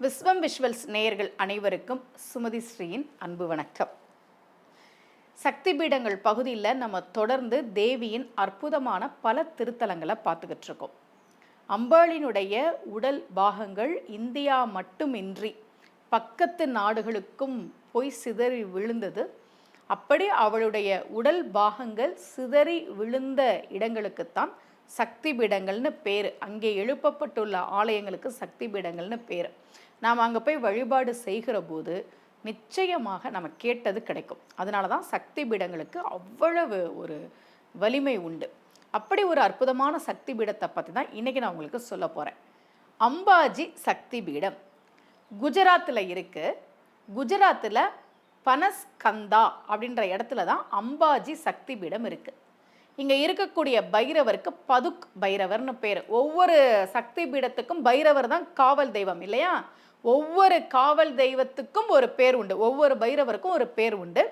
விஸ்வம் visuals நேயர்கள் அனைவருக்கும் சுமதி ஸ்ரீயின் அன்பு வணக்கம். சக்தி பீடங்கள் பகுதியில் நம்ம தொடர்ந்து தேவியின் அற்புதமான பல திருத்தலங்களை பார்த்துக்கிட்டு இருக்கோம். அம்பாளினுடைய உடல் பாகங்கள் இந்தியா மட்டுமின்றி பக்கத்து நாடுகளுக்கும் போய் சிதறி விழுந்தது. அப்படி அவளுடைய உடல் பாகங்கள் சிதறி விழுந்த இடங்களுக்குத்தான் சக்தி பீடங்கள்னு பேர். அங்கே எழுப்பப்பட்டுள்ள ஆலயங்களுக்கு சக்தி பீடங்கள்னு பேர். நாம் அங்கே போய் வழிபாடு செய்கிற போது நிச்சயமாக நம்ம கேட்டது கிடைக்கும். அதனால தான் சக்தி பீடங்களுக்கு அவ்வளவு ஒரு வலிமை உண்டு. அப்படி ஒரு அற்புதமான சக்தி பீடத்தை பற்றி தான் இன்றைக்கி நான் உங்களுக்கு சொல்ல போகிறேன் அம்பாஜி சக்தி பீடம் குஜராத்தில் இருக்குது குஜராத்தில் பனஸ்கந்தா அப்படின்ற இடத்துல தான் அம்பாஜி சக்தி பீடம் இருக்குது இங்கே இருக்கக்கூடிய பைரவருக்கு பதுக் பைரவர்னு பேர். ஒவ்வொரு சக்தி பீடத்துக்கும் பைரவர் தான் காவல் தெய்வம் இல்லையா? ஒவ்வொரு காவல் தெய்வத்துக்கும் ஒரு பேர் உண்டு. ஒவ்வொரு பைரவருக்கும் ஒரு பேர் உண்டு.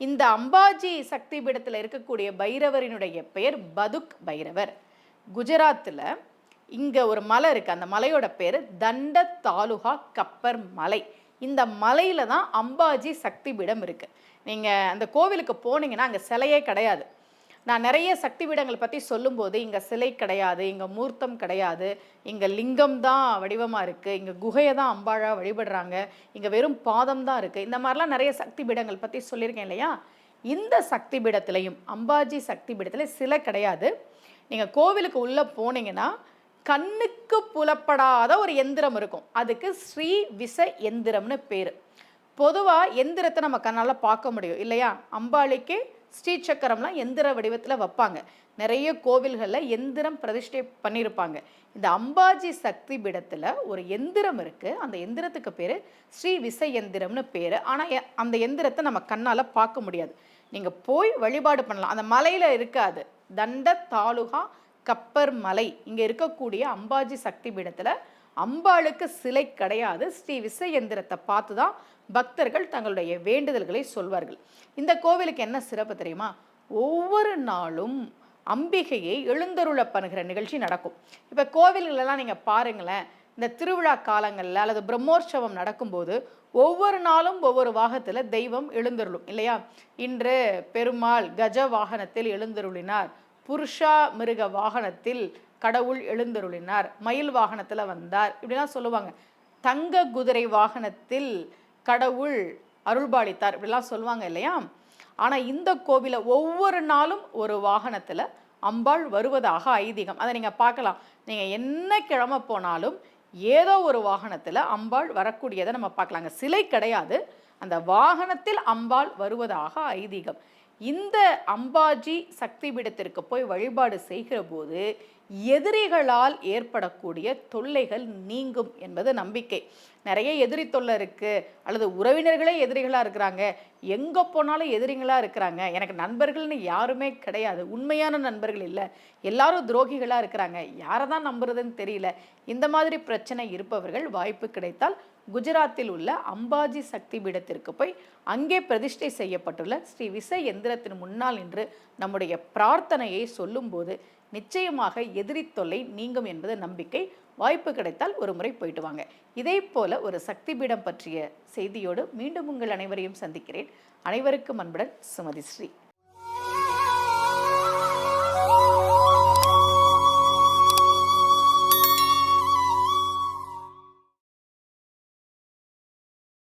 இந்த அம்பாஜி சக்தி பீடத்தில் இருக்கக்கூடிய பைரவரினுடைய பெயர் பதுக் பைரவர். குஜராத்தில் இங்கே ஒரு மலை இருக்குது அந்த மலையோட பேர் தண்ட தாலுகா கப்பர் மலை. இந்த மலையில் தான் அம்பாஜி சக்தி பீடம் இருக்குது நீங்கள் அந்த கோவிலுக்கு போனீங்கன்னா அங்கே சிலையே கிடையாது. நான் நிறைய சக்தி பீடங்கள் பற்றி சொல்லும்போது இங்கே சிலை கிடையாது இங்கே மூர்த்தம் கிடையாது இங்கே லிங்கம் தான் வடிவமாக இருக்குது இங்கே குகையை தான் அம்பாழாக வழிபடுறாங்க இங்கே வெறும் பாதம் தான் இருக்குது இந்த மாதிரிலாம் நிறைய சக்தி பீடங்கள் பற்றி சொல்லியிருக்கேன் இல்லையா? இந்த சக்தி பீடத்துலையும் அம்பாஜி சக்தி பீடத்தில் சிலை கிடையாது. நீங்கள் கோவிலுக்கு உள்ளே போனீங்கன்னா கண்ணுக்கு புலப்படாத ஒரு எந்திரம் இருக்கும். அதுக்கு ஸ்ரீ விச எந்திரம்னு பேர். பொதுவாக எந்திரத்தை நம்ம கண்ணால் பார்க்க முடியும் இல்லையா? அம்பாளிக்கு ஸ்ரீ சக்கரம்லாம் எந்திர வடிவத்தில் வைப்பாங்க. நிறைய கோவில்களில் எந்திரம் பிரதிஷ்டை பண்ணியிருப்பாங்க இந்த அம்பாஜி சக்தி பீடத்தில் ஒரு எந்திரம் இருக்குது அந்த எந்திரத்துக்கு பேர் ஸ்ரீ விசை எந்திரம்னு பேர். ஆனால் அந்த எந்திரத்தை நம்ம கண்ணால் பார்க்க முடியாது. நீங்கள் போய் வழிபாடு பண்ணலாம். அந்த மலையில் இருக்காது. தண்ட தாலுகா கப்பர் மலை. இங்கே இருக்கக்கூடிய அம்பாஜி சக்தி பீடத்தில் அம்பாளுக்கு சிலை கிடையாது. ஸ்ரீ விசயந்திரத்தை பார்த்து தான் பக்தர்கள் தங்களுடைய வேண்டுதல்களை சொல்வார்கள். இந்த கோவிலுக்கு என்ன சிறப்பு தெரியுமா? ஒவ்வொரு நாளும் அம்பிகையை எழுந்தருள பண்ணுகிற நிகழ்ச்சி நடக்கும். இப்போ கோவில்களெல்லாம் நீங்கள் பாருங்களேன் இந்த திருவிழா காலங்களில் அல்லது பிரம்மோற்சவம் நடக்கும்போது ஒவ்வொரு நாளும் ஒவ்வொரு வாகத்தில் தெய்வம் எழுந்தருளும் இல்லையா? இன்று பெருமாள் கஜ வாகனத்தில் எழுந்தருளினார். புருஷா மிருக வாகனத்தில் கடவுள் எழுந்தருளினார் மயில் வாகனத்தில் வந்தார் இப்படிலாம் சொல்லுவாங்க. தங்க குதிரை வாகனத்தில் கடவுள் அருள்பாலித்தார் இப்படிலாம் சொல்லுவாங்க இல்லையா? ஆனால் இந்த கோவிலை ஒவ்வொரு நாளும் ஒரு வாகனத்தில் அம்பாள் வருவதாக ஐதீகம். அதை நீங்கள் பார்க்கலாம். நீங்கள் என்ன கிழமை போனாலும் ஏதோ ஒரு வாகனத்தில் அம்பாள் வரக்கூடியதை நம்ம பார்க்கலாங்க. சிலை கிடையாது. அந்த வாகனத்தில் அம்பாள் வருவதாக ஐதீகம். இந்த அம்பாஜி சக்தி பீடத்திற்கு போய் வழிபாடு செய்கிற போது எதிரிகளால் ஏற்படக்கூடிய தொல்லைகள் நீங்கும் என்பது நம்பிக்கை. நிறைய எதிரி தொல்லை இருக்குது அல்லது உறவினர்களே எதிரிகளாக இருக்கிறாங்க. எங்கே போனாலும் எதிரிகளாக இருக்கிறாங்க. எனக்கு நண்பர்கள்னு யாருமே கிடையாது. உண்மையான நண்பர்கள் இல்லை. எல்லாரும் துரோகிகளாக இருக்கிறாங்க. யாரை தான் நம்புறதுன்னு தெரியல. இந்த மாதிரி பிரச்சனை இருப்பவர்கள் வாய்ப்பு கிடைத்தால் குஜராத்தில் உள்ள அம்பாஜி சக்தி பீடத்திற்கு போய் அங்கே பிரதிஷ்டை செய்யப்பட்டுள்ள ஸ்ரீ விசை எந்திரத்தின் முன்னால் நின்று நம்முடைய பிரார்த்தனையை சொல்லும்போது நிச்சயமாக எதிரி தொல்லை நீங்கும் என்பது நம்பிக்கை வாய்ப்பு கிடைத்தால் ஒரு முறை போயிட்டு வாங்க. இதே போல ஒரு சக்தி பீடம் பற்றிய செய்தியோடு மீண்டும் உங்கள் அனைவரையும் சந்திக்கிறேன். அனைவருக்கும் அன்புடன் சுமதி ஸ்ரீ.